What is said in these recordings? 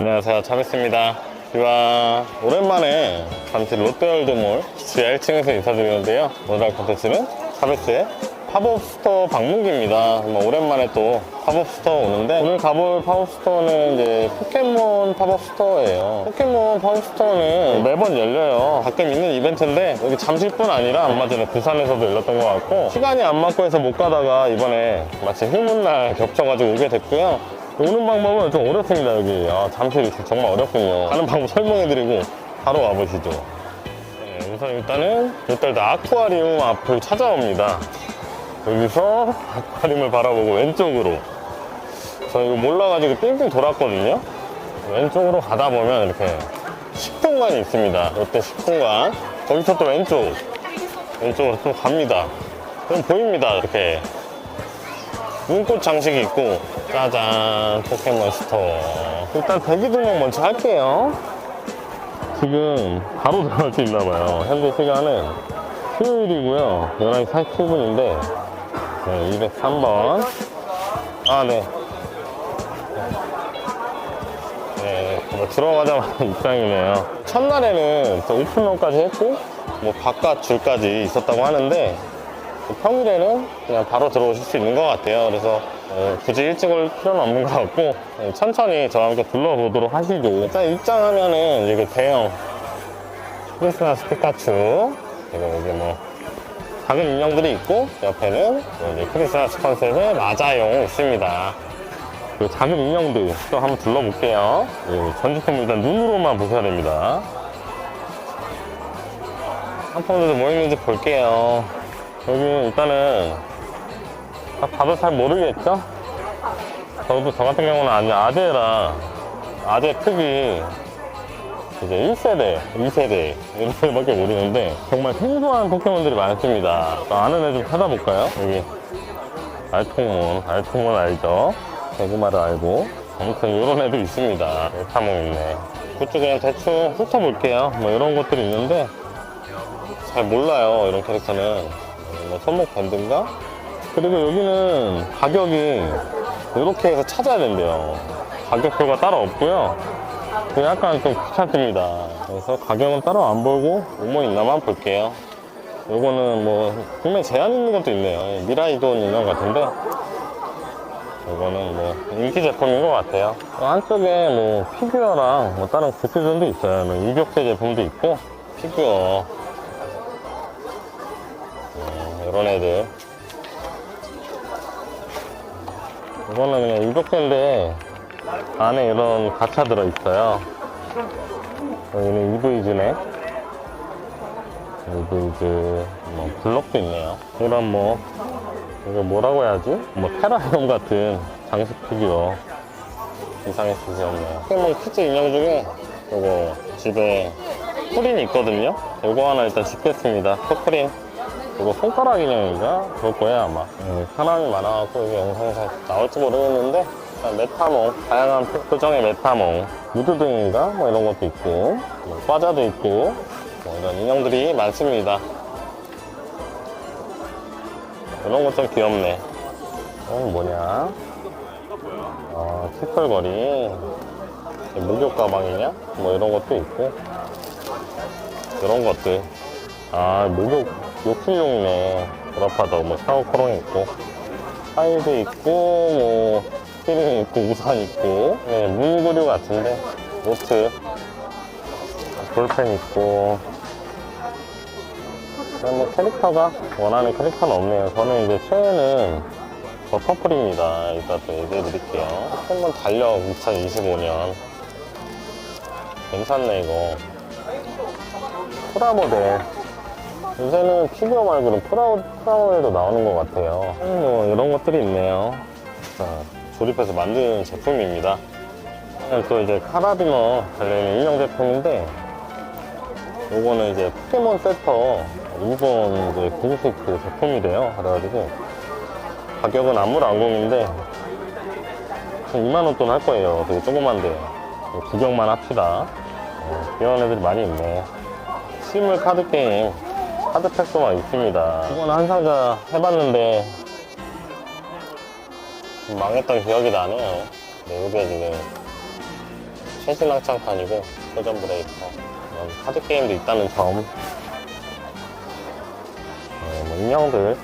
안녕하세요. 차베스입니다. 이와 오랜만에 잠시 롯데월드몰 지하 1층에서 인사드리는데요. 오늘 할 컨텐츠는 차베스의 팝업 스토어 방문기입니다. 오랜만에 또 팝업 스토어 오는데 오늘 가볼 팝업 스토어는 이제 포켓몬 팝업 스토어예요. 포켓몬 팝업 스토어는 매번 열려요. 가끔 있는 이벤트인데 여기 잠실뿐 아니라 얼마 전에 부산에서도 열렸던 것 같고 시간이 안 맞고 해서 못 가다가 이번에 마침 휴문날 겹쳐가지고 오게 됐고요 오는 방법은 좀 어렵습니다 여기. 아, 잠실 정말 어렵군요. 가는 방법 설명해드리고 바로 와보시죠. 네, 우선 일단은 롯데월드 아쿠아리움 앞을 찾아옵니다. 여기서 아쿠아리움을 바라보고 왼쪽으로. 저 이거 몰라가지고 삥삥 돌았거든요. 왼쪽으로 가다 보면 이렇게 식품관이 있습니다. 롯데 식품관. 거기서 또 왼쪽. 왼쪽으로 또 갑니다. 그럼 보입니다 이렇게 눈꽃 장식이 있고. 짜잔 포켓몬 스토어 일단 대기 등록 먼저 할게요. 지금 바로 들어갈 수 있나봐요. 현재 시간은 수요일이고요. 11시 47분인데. 네, 203번. 아네. 네, 뭐 들어가자마자 입장이네요. 첫날에는 또 오픈런까지 했고 뭐 바깥 줄까지 있었다고 하는데 평일에는 그냥 바로 들어오실 수 있는 것 같아요. 그래서 어, 굳이 일찍 올 필요는 없는 것 같고 어, 천천히 저와 함께 둘러보도록 하시죠. 일단 입장하면은 이게 대형 크리스마스 피카츄 그리고 이제 뭐 작은 인형들이 있고 옆에는 이제 크리스마스 컨셉의 마자용 있습니다. 그리고 작은 인형들 또 한번 둘러볼게요. 예, 전지품 일단 눈으로만 보셔야 됩니다. 상품들도 뭐 있는지 볼게요. 여기 일단은 다- 다들 잘 모르겠죠? 저도 저 같은 경우는 아니 아재라 아재 특이 이제 1세대, 2세대 이런 것밖에 모르는데 정말 생소한 포켓몬들이 많습니다. 또 아는 애 좀 찾아볼까요? 여기 알통몬, 알통몬 알죠? 대구마를 알고 아무튼 이런 애도 있습니다. 메타몽 있네. 그쪽 그냥 대충 훑어볼게요. 뭐 이런 것들이 있는데 잘 몰라요 이런 캐릭터는 뭐 손목 밴드인가? 그리고 여기는 가격이 이렇게 해서 찾아야 된대요. 가격표가 따로 없고요. 그 약간 좀 귀찮습니다. 그래서 가격은 따로 안 보고 뭐뭐 있나만 볼게요. 요거는 뭐 분명 제한 있는 것도 있네요. 미라이돈 인형 같은데. 이거는 뭐 인기 제품인 것 같아요. 한쪽에 뭐 피규어랑 뭐 다른 굿즈들도 있어요. 뭐 유격제 제품도 있고 피규어 이런 애들. 이거는 그냥 유격제인데 안에 이런 가차 들어있어요. 여기는 EV즈네. EV즈 뭐 블럭도 있네요. 이런 뭐 이거 뭐라고 해야지? 뭐 테라리움 같은 장식 피규어. 뜻이 없네요. 포켓몬 키즈 인형 중에 이거 집에 프린이 있거든요. 이거 하나 일단 집겠습니다. 포프린 이거 손가락 인형인가? 그럴 거예요 아마. 음, 사람이 많아갖고 이게 영상에서 나올지 모르겠는데 일단 메타몽 다양한 표- 표정의 메타몽 무드등인가? 뭐 이런 것도 있고 뭐 과자도 있고 뭐 이런 인형들이 많습니다. 이런 것 좀 귀엽네. 이건 뭐냐? 어, 칫솔거리 목욕 가방이냐? 뭐 이런 것도 있고. 이런 것들. 아 목욕 욕실용이네 보라파도 뭐 샤워 코롱 있고 파일도 있고 뭐 키링 있고 우산 있고 네, 문구류 같은데 노트 볼펜 있고. 뭐 캐릭터가 원하는 캐릭터는 없네요. 저는 이제 최애는 저 퍼플입니다. 이따 또 얘기해 드릴게요. 포켓몬 달력 2025년. 괜찮네 이거. 프라 모델 요새는 피규어 말고는 프라우, 프라우에도 나오는 것 같아요. 음, 뭐 이런 것들이 있네요. 자, 조립해서 만든 제품입니다. 또 이제 카라비너 달려있는 인형 제품인데 요거는 이제 포켓몬 세터 일본 이제 공식 제품이래요. 그래가지고 가격은 한 2만원 돈 할 거예요. 되게 조그만데 구경만 합시다. 어, 귀여운 애들이 많이 있네. 실물 카드 게임 카드팩도 막 있습니다. 이건 한 상자 해봤는데 좀 망했던 기억이 나네요. 네, 이게 지금 최신 합창판이고 회전 브레이커 카드 게임도 있다는 점 어, 뭐 인형들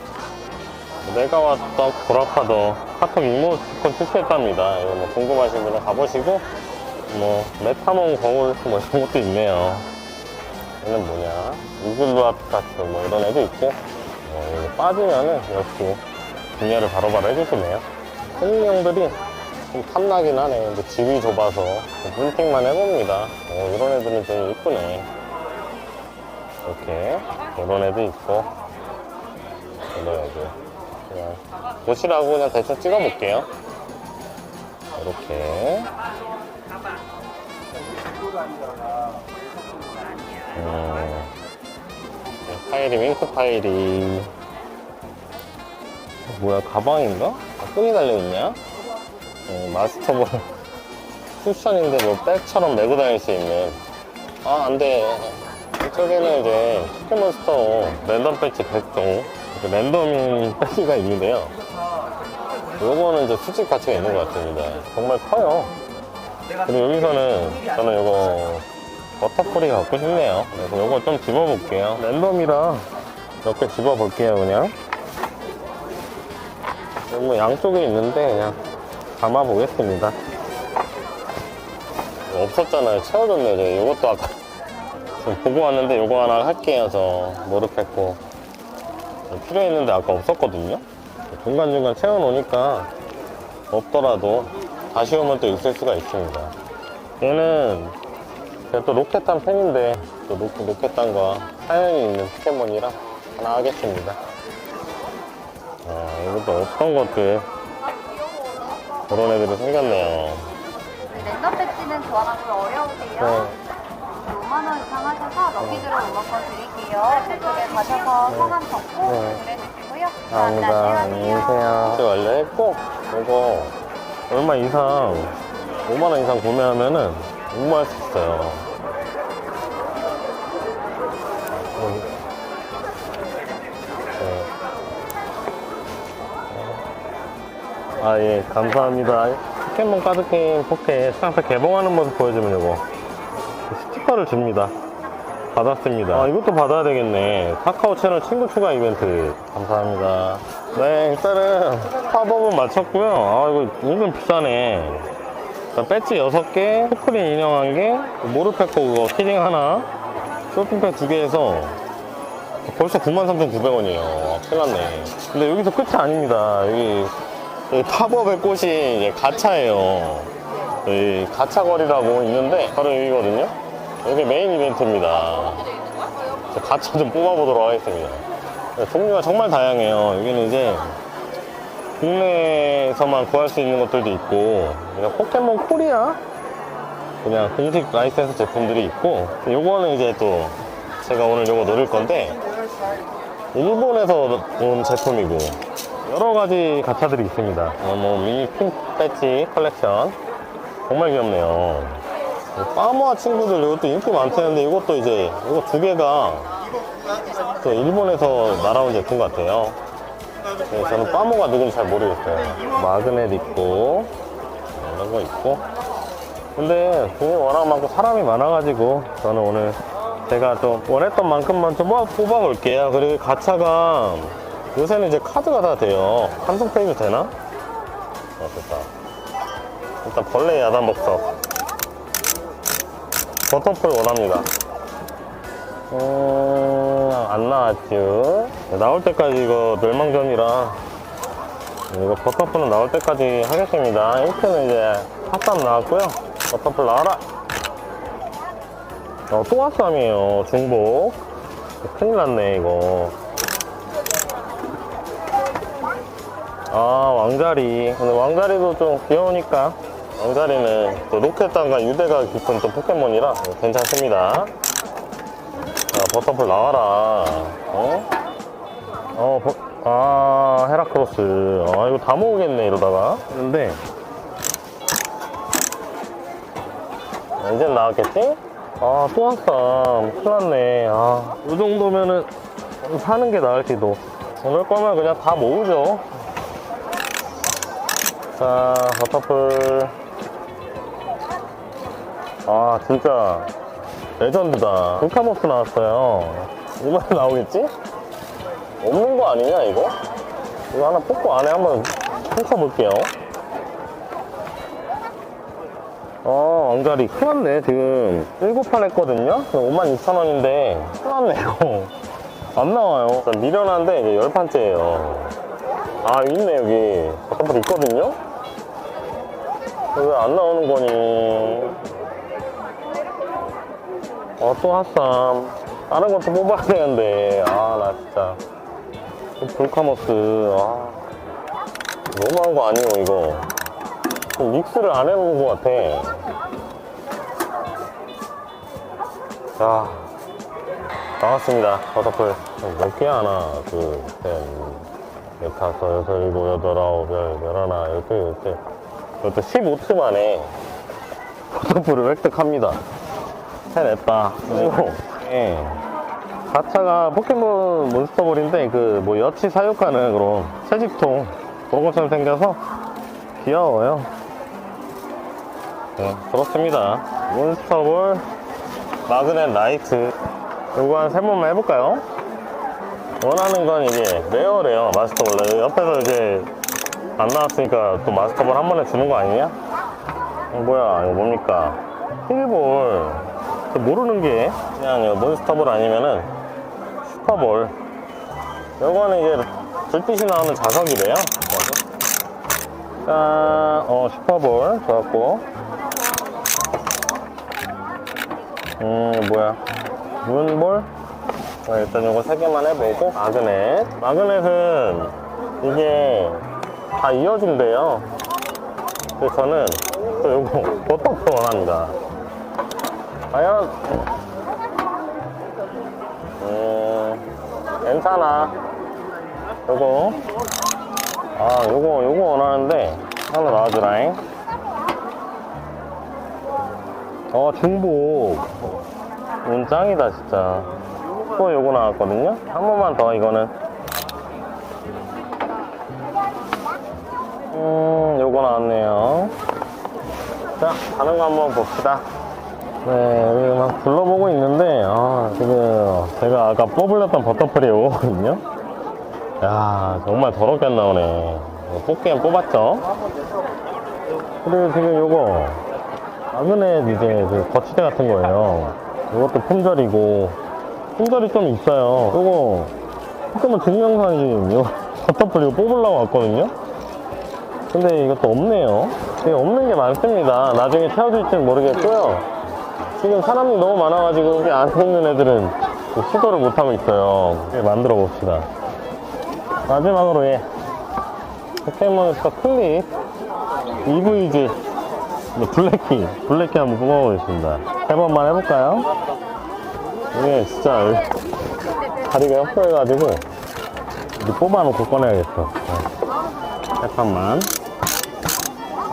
내가 왔던 보라파도 카톡 이모티콘 출시했답니다 이거 뭐 궁금하신 분은 가보시고 뭐 메타몬 거울 뭐 이런 것도 있네요 얘는 뭐냐? 이글루 아트카트 뭐 이런 애도 있고. 어, 이거 빠지면은 역시 분야를 바로바로 해주시네요. 손님형들이 좀 탐나긴 하네. 근데 집이 좁아서 문팅만 해봅니다. 어, 이런 애들은 좀 이쁘네 이렇게 이런 애도 있고. 이런 애들. 그냥 보시라고 그냥 대충 찍어볼게요. 이렇게 음, 파일이 윙크 파일이. 뭐야 가방인가? 아, 끈이 달려있냐? 어, 마스터볼. 쿠션인데 뭐 백처럼 메고 다닐 수 있는 아 안돼. 이쪽에는 이제 포켓몬스터 랜덤 배지 100종. 랜덤인 배지가 있는데요. 요거는 이제 수집 가치가 있는 것 같습니다. 정말 커요. 그리고 여기서는 저는 요거 버터풀이 갖고 싶네요 그래서 요거 좀 집어볼게요 랜덤이라 이렇게 집어볼게요 그냥 뭐 양쪽에 있는데 그냥 담아보겠습니다. 없었잖아요. 채워졌네요. 저 이것도 아까 보고 왔는데 이거 하나 할게요. 저 모르겠고 필요했는데 아까 없었거든요. 중간중간 채워놓으니까 없더라도 다시 오면 또 있을 수가 있습니다. 얘는 제가 또 로켓단 팬인데 또 로, 로켓단과 사연이 있는 포켓몬이라 하나 하겠습니다. 아, 이것도 없던 것들 그런 애들이 생겼네요. 랜덤 배지는 교환하기 어려우세요? 네. 5만 원 이상 하셔서 럭키 드로 5만원 드릴게요. 그쪽에 가셔서 성함 적고 네. 보내주시고요. 감사합니다. 안녕히 계세요. 완료했고, 이거 얼마 이상, 5만원 이상 구매하면은 응모할 수 있어요. 아, 예, 감사합니다. 포켓몬 카드게임 포켓 상태 개봉하는 모습 보여주면 이거 스티커를 줍니다. 받았습니다. 아, 이것도 받아야 되겠네. 카카오 채널 친구 추가 이벤트. 감사합니다. 네, 일단은 팝업은 마쳤고요. 아, 이거 은근 비싸네. 자, 배지 6개, 포크린 인형 1개, 모르페코 그거 키링 하나, 쇼핑백 2개 해서 벌써 93,900원이에요. 큰일 났네. 근데 여기서 끝이 아닙니다. 여기 팝업의 꽃이 이제 가차예요. 여기 가차거리라고 있는데 바로 여기거든요. 여기 메인 이벤트입니다. 저 가차 좀 뽑아보도록 하겠습니다. 네, 종류가 정말 다양해요. 여기는 이제 국내에서만 구할 수 있는 것들도 있고 그냥 포켓몬 코리아 그냥 공식 라이센스 제품들이 있고 요거는 이제 또 제가 오늘 요거 노릴 건데 일본에서 온 제품이고 여러 가지 가차들이 있습니다. 어, 뭐 미니 핀 배지 컬렉션 정말 귀엽네요. 파모아 친구들 이것도 인기 많다는데 이것도 이제 이거 두 개가 또 일본에서 날아온 제품 같아요. 네, 저는 파모가 누군지 잘 모르겠어요. 마그넷 있고 이런 거 있고. 근데 돈이 워낙 많고 사람이 많아가지고 저는 오늘 제가 좀 원했던 만큼만 좀 뽑아, 뽑아볼게요. 그리고 가차가 요새는 이제 카드가 다 돼요. 삼성 페이도 되나? 어, 됐다. 일단 벌레 야단 복석. 버터풀 원합니다. 음, 안 나왔죠. 나올 때까지 이거 멸망전이라 이거 버터풀은 나올 때까지 하겠습니다. 1편은 이제 핫쌈 나왔고요. 버터풀 나와라. 어, 또 핫쌈이에요. 중복. 큰일 났네, 이거. 아, 왕자리. 근데 왕자리도 좀 귀여우니까. 왕자리는 또 로켓단과 유대가 깊은 또 포켓몬이라 괜찮습니다. 자, 버터풀 나와라. 어? 어, 버- 아, 헤라크로스. 아, 이거 다 모으겠네, 이러다가. 근데. 아, 이젠 나왔겠지? 아, 또 왔어. 큰일 났네. 아, 이 정도면은 사는 게 나을지도. 오늘 거면 그냥 다 모으죠. 자, 버터풀. 아, 진짜 레전드다. 불카모스 나왔어요. 이번에 나오겠지? 없는 거 아니냐, 이거? 이거 하나 뽑고 안에 한번 펼쳐볼게요. 어, 왕자리 큰일 났네. 지금 7판 했거든요? 52,000원인데 큰일 났네, 이거. 안 나와요. 미련한데 이제 10판째예요. 아, 있네, 여기. 바깥으로 있거든요? 왜 안 나오는 거니? 어, 또 핫삼. 다른 것도 뽑아야 되는데. 아, 나 진짜. 이 불카모스. 아. 너무한 거 아니에요, 이거. 좀 믹스를 안 해본 것 같아. 자, 나왔습니다. 버터풀. 몇 개야? 하나, 둘, 셋, 넷, 다섯, 여섯, 일곱, 여덟, 아홉, 열, 열하나, 열둘, 열셋. 이것도 15트 만에 버터풀을 획득합니다. 해냈다. 그리고, 예. 가차가 포켓몬 몬스터볼인데, 그, 뭐, 여치 사육하는 그런 채집통. 것처럼 생겨서 귀여워요. 네, 그렇습니다. 몬스터볼, 마그넷 라이트. 요거 한 세 번만 해볼까요? 원하는 건 이게 레어래요, 마스터볼. 옆에서 이제 안 나왔으니까 또 마스터볼 한 번에 주는 거 아니냐? 어, 뭐야, 이거 뭡니까? 힐볼. 그 모르는 게 그냥 몬스터볼 아니면은 슈퍼볼. 요거는 이제 불빛이 나오는 자석이래요. 자, 어, 슈퍼볼. 좋았고. 음, 뭐야. 어, 일단 요거 세 개만 해보고. 마그넷. 마그넷은 이게 다 이어진대요. 그래서 저는 또 요거 버터풀 원합니다. 과연, 음, 괜찮아. 요거, 아, 요거, 요거 원하는데, 하나 나와주라잉. 어, 중복. 운 짱이다, 진짜. 또 요거 나왔거든요? 한 번만 더, 이거는. 음, 요거 나왔네요. 자, 다른 거 한번 봅시다. 네, 여기 막 둘러보고 있는데, 아, 지금 제가 아까 뽑으렸던 버터풀이 오거든요? 야, 정말 더럽게 안 나오네. 뽑기엔 뽑았죠? 그리고 지금 요거, 마그넷 이제 그 거치대 같은 거예요. 이것도 품절이고, 품절이 좀 있어요. 요거, 지금, 요 버터풀 이거 뽑으려고 왔거든요? 근데 이것도 없네요. 이게 없는 게 많습니다. 나중에 채워질지는 모르겠고요. 지금 사람이 너무 많아가지고 여기 안에 있는 애들은 시도를 못하고 있어요. 만들어 봅시다. 마지막으로 얘 포켓몬스터 클립 EVG 뭐 블랙키 블랙키 한번 뽑아보겠습니다. 세 번만 해볼까요? 이게 진짜 다리가 협소해가지고 뽑아놓고 꺼내야겠어. 판만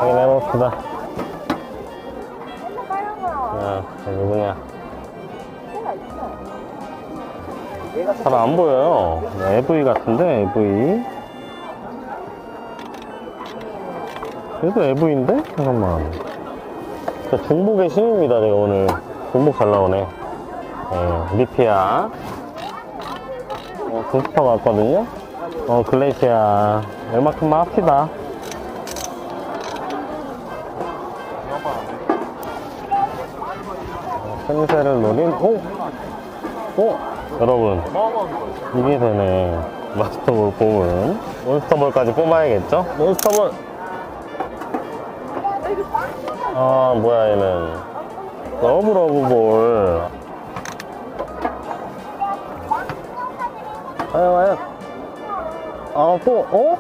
확인해 봅시다. 자, 여기 뭐냐. 잘 안 보여요. 네, AV 같은데, AV. 그래도 AV인데? 잠깐만. 자, 중복의 신입니다, 제가 오늘. 중복 잘 나오네. 네, 리피아. 어, 부스터 같거든요? 어, 글레이시아. 얼마큼만 합시다. 생새를 노린, 오! 오! 여러분, 이게 되네. 마스터볼 뽑은. 몬스터볼까지 뽑아야겠죠? 몬스터볼! 아, 뭐야, 얘는. 러브러브볼. 과연, 과연. 아, 또, 어?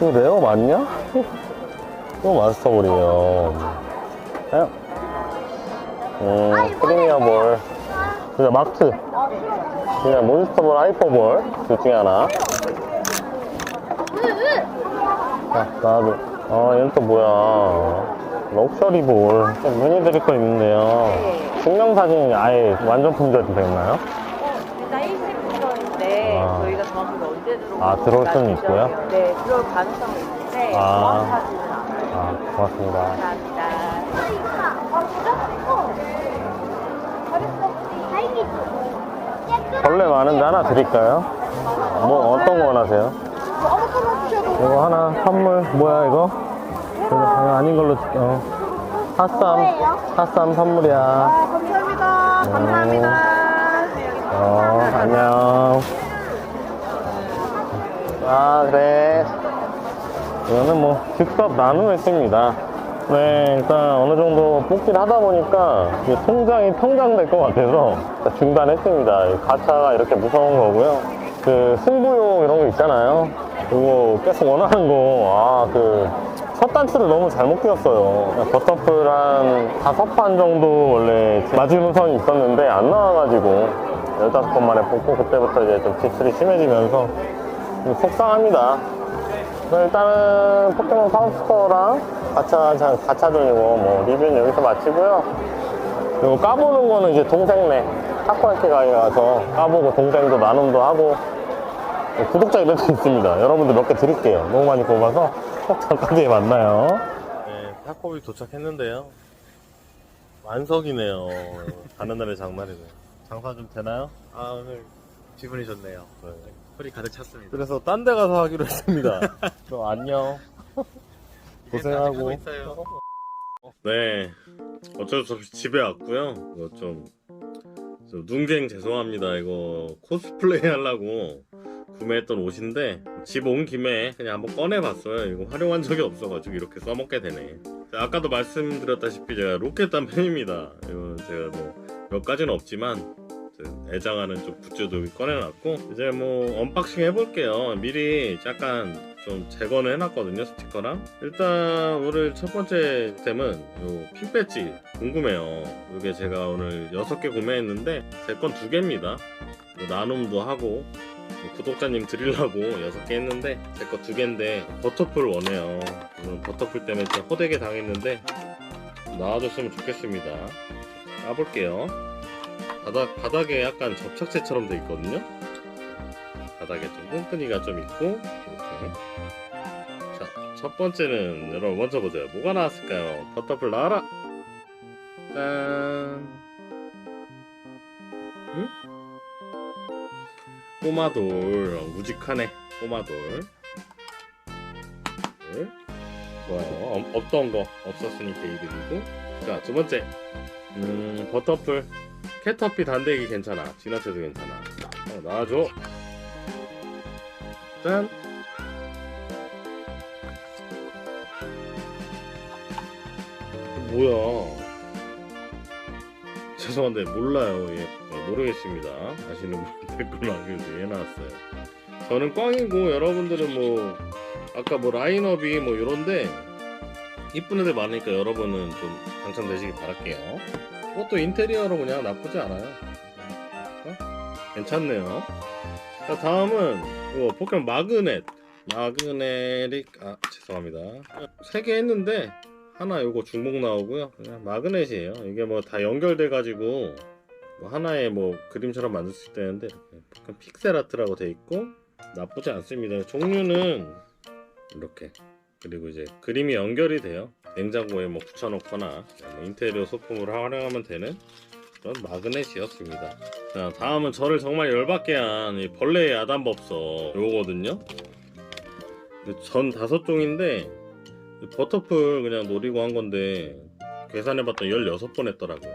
이거 레어 맞냐? 또 마스터볼이에요. 과연. 음, 프리미어 볼. 그냥 마크. 그냥 몬스터볼, 하이퍼볼. 둘 중에 하나. 자, 나도. 어, 얘는 또 뭐야. 럭셔리 볼. 문의드릴 거 있는데요. 증명사진이 아예 완전 품절이 됐나요? 일단 1시부터인데 아. 저희가 정확하게 언제 아, 들어올 수는 있고요? 네, 들어올 가능성이 있는데 아. 정확하지는 않아요. 아, 고맙습니다. 감사합니다. 많은데 하나 드릴까요? 뭐 어떤 거 원하세요? 이거 하나 선물 뭐야 이거? 이거 하나 아닌 걸로. 어. 핫쌈 핫쌈 선물이야. 감사합니다. 감사합니다. 어 안녕. 아 그래. 이거는 뭐 직접 나누겠습니다. 네, 일단 어느 정도 뽑기를 하다 보니까 이게 통장이 평장될 것 같아서 중단했습니다. 이 가차가 이렇게 무서운 거고요. 그 승부용 이런 거 있잖아요. 이거 계속 원하는 거, 아, 그, 첫 단추를 너무 잘못 끼웠어요. 버터풀 한 다섯 판 정도 원래 마지노선이 있었는데 안 나와가지고 15번 만에 뽑고 그때부터 이제 좀 지출이 심해지면서 좀 속상합니다. 네, 일단은 포켓몬 파운스토어랑 가차, 자- 가차전이고, 뭐, 리뷰는 여기서 마치고요. 그리고 까보는 거는 이제 동생네. 타코야키 가게 가서 까보고 동생도 나눔도 하고, 네, 구독자 이벤트 있습니다. 여러분들 몇 개 드릴게요. 너무 많이 뽑아서. 잠깐 뒤에 만나요. 네, 타코비 도착했는데요. 만석이네요. 가는 날의 장날이네. 장사 좀 되나요? 아 오늘 기분이 좋네요. 네. 털이 가득 찼습니다. 그래서 딴 데 가서 하기로 했습니다. 그럼 안녕. 고생하고. 네. 어쩔 수 없이 집에 왔고요. 이거 좀, 좀 눈갱 죄송합니다. 이거 코스플레이 하려고 구매했던 옷인데 집 온 김에 그냥 한번 꺼내봤어요. 이거 활용한 적이 없어가지고 이렇게 써먹게 되네. 자, 아까도 말씀드렸다시피 제가 로켓단 팬입니다. 이거 제가 뭐 몇 가지는 없지만 저 애장하는 좀 굿즈도 꺼내놨고 이제 뭐 언박싱 해볼게요. 미리 약간 좀 제거는 해놨거든요 스티커랑 일단 오늘 첫 번째 템은 요 핀배지 궁금해요. 이게 제가 오늘 6개 구매했는데 제 건 2개입니다. 뭐 나눔도 하고 구독자님 드리려고 6개 했는데 제 거 2개인데 버터풀 원해요. 오늘 버터풀 때문에 진짜 호되게 당했는데 나와줬으면 좋겠습니다. 까볼게요. 바닥, 바닥에 약간 접착제처럼 돼 있거든요. 바닥에 좀 끈끈이가 좀 있고. 자, 첫 번째는 여러분 먼저 보세요. 뭐가 나왔을까요? 버터풀 나와라. 짠. 응? 꼬마돌 어, 무직하네. 꼬마돌. 네. 좋아요. 어, 없던 거 없었으니까 이득이고. 자, 두 번째. 음, 버터풀. 캐터피 단대기 괜찮아. 지나쳐도 괜찮아. 어, 나와줘. 짠. 뭐야? 죄송한데 몰라요. 예, 네, 모르겠습니다. 아시는 분 댓글 남겨주세요. 예 나왔어요. 저는 꽝이고 여러분들은 뭐 아까 뭐 라인업이 뭐 이런데 이쁜 애들 많으니까 여러분은 좀 당첨되시길 바랄게요. 그것도 인테리어로 그냥 나쁘지 않아요. 어? 괜찮네요. 자 다음은 이거 포켓몬 마그넷 마그넷이 아 죄송합니다 세개 했는데 하나 요거 중복 나오고요. 그냥 마그넷이에요. 이게 뭐 다 연결돼 가지고 뭐 하나의 뭐 그림처럼 만들 수 있다는데 포켓몬 픽셀 아트라고 돼 있고 나쁘지 않습니다. 종류는 이렇게. 그리고 이제 그림이 연결이 돼요. 냉장고에 뭐 붙여놓거나 뭐 인테리어 소품으로 활용하면 되는 그런 마그넷이었습니다. 자, 다음은 저를 정말 열받게 한 이 벌레의 야단법서 요거거든요. 전 다섯 종인데 이 버터풀 그냥 노리고 한 건데 계산해봤더니 16번 했더라고요.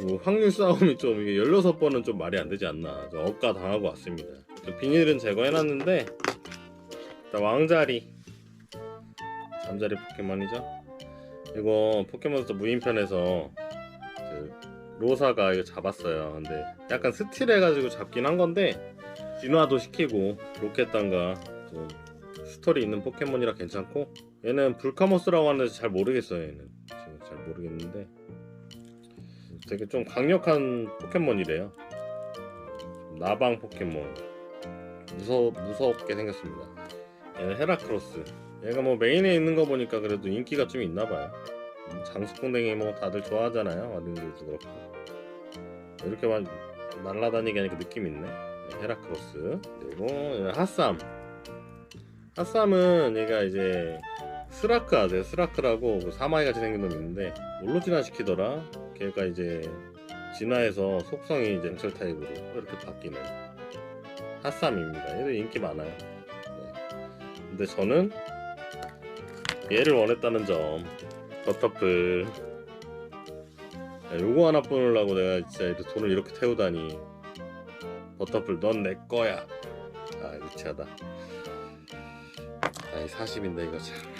뭐 확률 싸움이 좀 이게 16번은 좀 말이 안 되지 않나. 좀 억까 당하고 왔습니다. 좀 비닐은 제거해놨는데 일단 왕자리 잠자리 포켓몬이죠. 이거 포켓몬스터 무인편에서 그 로사가 이거 잡았어요. 근데 약간 스틸 해가지고 잡긴 한 건데 진화도 시키고 로켓단과 좀 스토리 있는 포켓몬이라 괜찮고 얘는 불카모스라고 하는데 잘 모르겠어요. 얘는 지금 잘 모르겠는데 되게 좀 강력한 포켓몬이래요. 좀 나방 포켓몬 무서 무섭게 생겼습니다. 얘는 헤라크로스. 얘가 뭐 메인에 있는 거 보니까 그래도 인기가 좀 있나 봐요. 음, 장수풍뎅이 뭐 다들 좋아하잖아요. 어린이들도 그렇고. 이렇게 막 날라다니게 하니까 느낌 있네. 네, 헤라크로스. 그리고 핫삼. 핫삼은 얘가 이제 스라크 아세요? 스라크라고 그 사마이 같이 생긴 놈 있는데 뭘로 진화시키더라? 걔가 이제 진화해서 속성이 냉철 타입으로 이렇게 바뀌는 핫삼입니다. 얘도 인기 많아요. 네. 근데 저는 얘를 원했다는 점. 버터풀. 야, 요거 하나 뽑으려고 내가 진짜 이렇게 돈을 이렇게 태우다니. 버터풀 넌 내 거야. 아 유치하다. 아이 40인데 이거 참.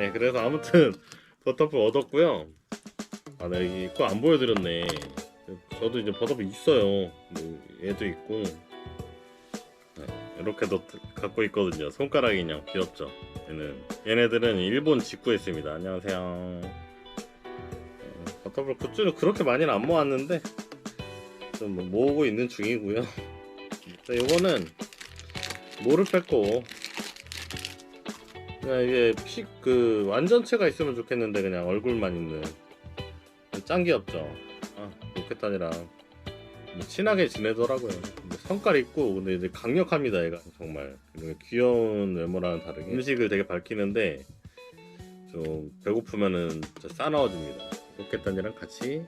네 그래서 아무튼 버터풀 얻었고요. 아, 나 여기 그거 안 보여드렸네. 저도 이제 버터풀 있어요. 뭐, 얘도 있고. 네, 이렇게 도 갖고 있거든요. 손가락 인형 귀엽죠? 얘는 얘네들은 일본 직구했습니다. 안녕하세요. 네, 버터풀 굿즈를 그렇게 많이는 안 모았는데 좀뭐 모으고 있는 중이고요. 자, 요거는 모를 뺐고 그냥 이게 픽 그 완전체가 있으면 좋겠는데 그냥 얼굴만 있는 짱 귀엽죠. 아 로켓단이랑 뭐 친하게 지내더라고요. 성깔 있고 근데 이제 강력합니다 얘가 정말 귀여운 외모랑은 다르게 음식을 되게 밝히는데 좀 배고프면은 진짜 싸나워집니다. 로켓단이랑 같이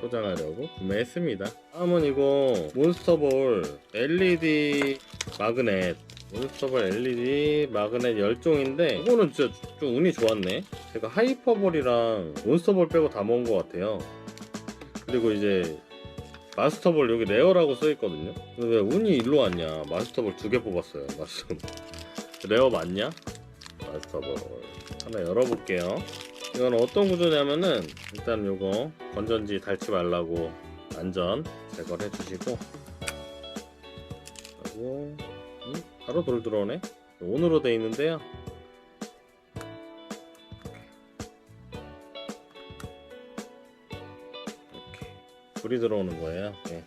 소장하려고 구매했습니다. 다음은 이거 몬스터볼 LED 마그넷 몬스터볼 LED 마그넷 열종인데 이거는 진짜 좀 운이 좋았네. 제가 하이퍼볼이랑 몬스터볼 빼고 다 먹은 것 같아요. 그리고 이제 마스터볼 여기 레어라고 써있거든요. 근데 왜 운이 일로 왔냐? 마스터볼 두 개 뽑았어요. 마스터볼. 레어 맞냐? 마스터볼. 하나 열어볼게요. 이건 어떤 구조냐면은 일단 요거 건전지 닳지 말라고 안전 제거를 해주시고 바로 돌 들어오네. 온으로 돼 있는데요. 이렇게 불이 들어오는 거예요. 예.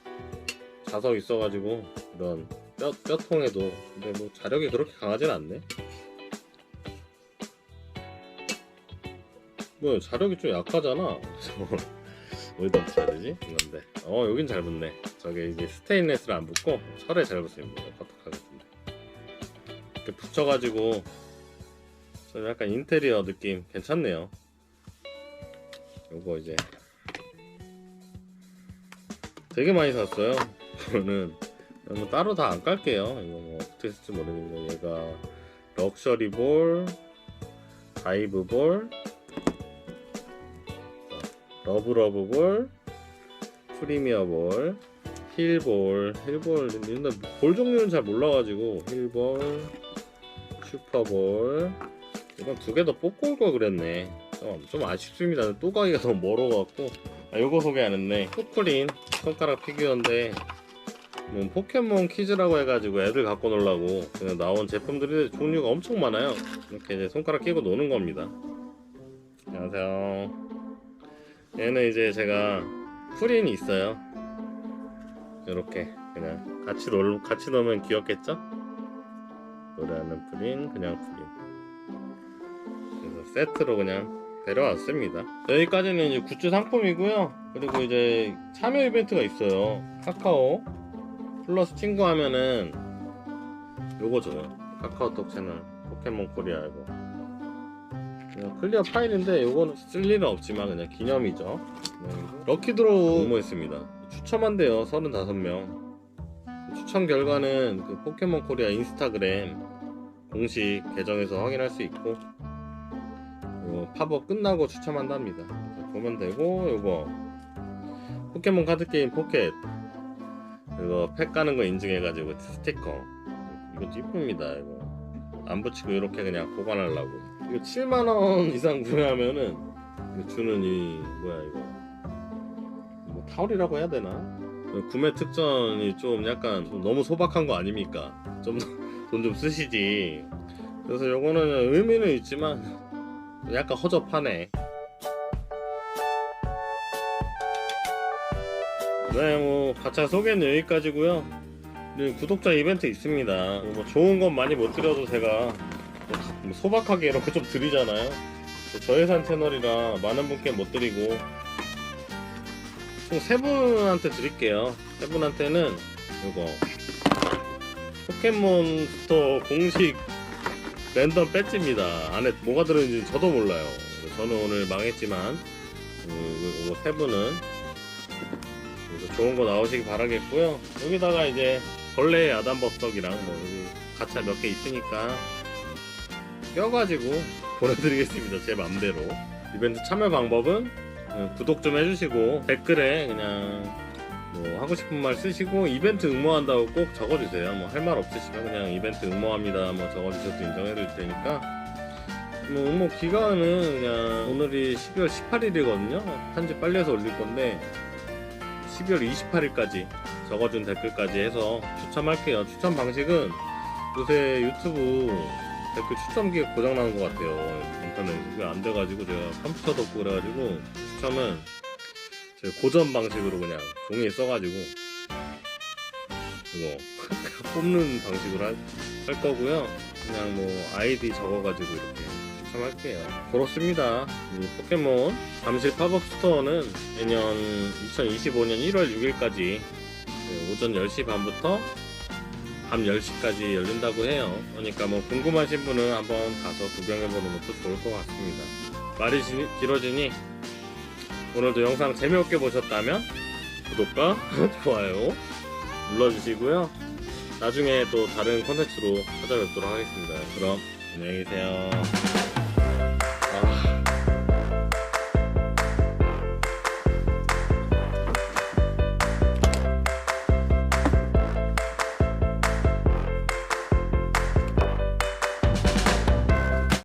자석 있어가지고 이런 뼈 뼈통에도 근데 뭐 자력이 그렇게 강하진 않네. 뭐 자력이 좀 약하잖아. 어디다 붙여야 되지? 이건데. 어 여긴 잘 붙네. 저게 이제 스테인레스를 안 붙고 철에 잘 붙습니다. 붙여가지고 좀 약간 인테리어 느낌 괜찮네요. 요거 이제 되게 많이 샀어요. 저는 뭐 따로 다 안 깔게요. 이거 뭐 어떻게 쓸지 모르겠는데 얘가 럭셔리 볼, 다이브 볼, 러브 러브 볼, 프리미어 볼, 힐볼, 힐볼, 근데 볼 종류는 잘 몰라가지고 힐볼, 슈퍼볼 이건 두 개 더 뽑고 올 걸 그랬네. 좀, 좀 아쉽습니다. 또 가기가 너무 멀어갖고 아, 요거 소개 안 했네. 푸프린 손가락 피규어인데 뭐 포켓몬 퀴즈라고 해가지고 애들 갖고 놀라고 그냥 나온 제품들이 종류가 엄청 많아요. 이렇게 이제 손가락 끼고 노는 겁니다. 안녕하세요. 얘는 이제 제가 프린이 있어요. 이렇게 그냥 같이 놀 같이 놀면 귀엽겠죠? 노래하는 프린 그냥 프린. 그래서 세트로 그냥 데려왔습니다. 여기까지는 이제 굿즈 상품이고요. 그리고 이제 참여 이벤트가 있어요. 카카오 플러스 친구 하면은 요거 줘요. 카카오톡 채널 포켓몬 코리아 이거. 클리어 파일인데 요거는 쓸 일은 없지만 그냥 기념이죠. 네, 럭키드로우 응모했습니다. 추첨한대요. 35명. 추첨 결과는 그 포켓몬 코리아 인스타그램 공식 계정에서 확인할 수 있고 요 팝업 끝나고 추첨한답니다. 자, 보면 되고 요거. 포켓몬 카드 게임 포켓. 이거 팩 가는 거 인증해 가지고 스티커. 이것도 이쁩니다 이거. 안 붙이고 이렇게 그냥 보관하려고. 이거 7만원 이상 구매하면은 주는 이 뭐야 이거. 뭐 타올이라고 해야 되나 구매 특전이 좀 약간 좀 너무 소박한 거 아닙니까 좀 돈좀 쓰시지 그래서 요거는 의미는 있지만 약간 허접하네 네, 뭐 가차 소개는 여기까지고요. 네, 구독자 이벤트 있습니다. 뭐 좋은 건 많이 못 드려도 제가 뭐 소박하게 이렇게 좀 드리잖아요. 저예산 채널이라 많은 분께 못 드리고 총 세 분한테 드릴게요. 세 분한테는 이거 포켓몬스터 공식 랜덤 배지입니다. 안에 뭐가 들어있는지 저도 몰라요. 저는 오늘 망했지만 음, 세 분은 좋은 거 나오시기 바라겠고요. 여기다가 이제 벌레 야단법석이랑 뭐 여기 가차 몇 개 있으니까 껴가지고 보내드리겠습니다. 제 맘대로. 이벤트 참여 방법은 어, 구독 좀 해주시고 댓글에 그냥 뭐 하고 싶은 말 쓰시고 이벤트 응모한다고 꼭 적어주세요. 뭐 할 말 없으시면 그냥 이벤트 응모합니다. 뭐 적어주셔도 인정해드릴 테니까 뭐 응모 기간은 그냥 오늘이 12월 18일이거든요. 편집 빨리 해서 올릴 건데 12월 28일까지 적어준 댓글까지 해서 추첨할게요. 추첨 방식은 요새 유튜브 댓글 추첨기가 고장나는 것 같아요. 인터넷 그게 안 돼가지고 제가 컴퓨터도 없고 그래가지고 추첨은 제가 고전 방식으로 그냥 종이에 써가지고 이거 뽑는 방식으로 할, 할 거고요. 그냥 뭐 아이디 적어가지고 이렇게 추첨할게요. 그렇습니다. 이 포켓몬 잠실 팝업 스토어는 내년 2025년 1월 6일까지 오전 10시 반부터 밤 10시까지 열린다고 해요. 그러니까 뭐 궁금하신 분은 한번 가서 구경해보는 것도 좋을 것 같습니다. 말이 지- 길어지니 오늘도 영상 재미없게 보셨다면 구독과 좋아요 눌러주시고요. 나중에 또 다른 콘텐츠로 찾아뵙도록 하겠습니다. 그럼 안녕히 계세요. 아,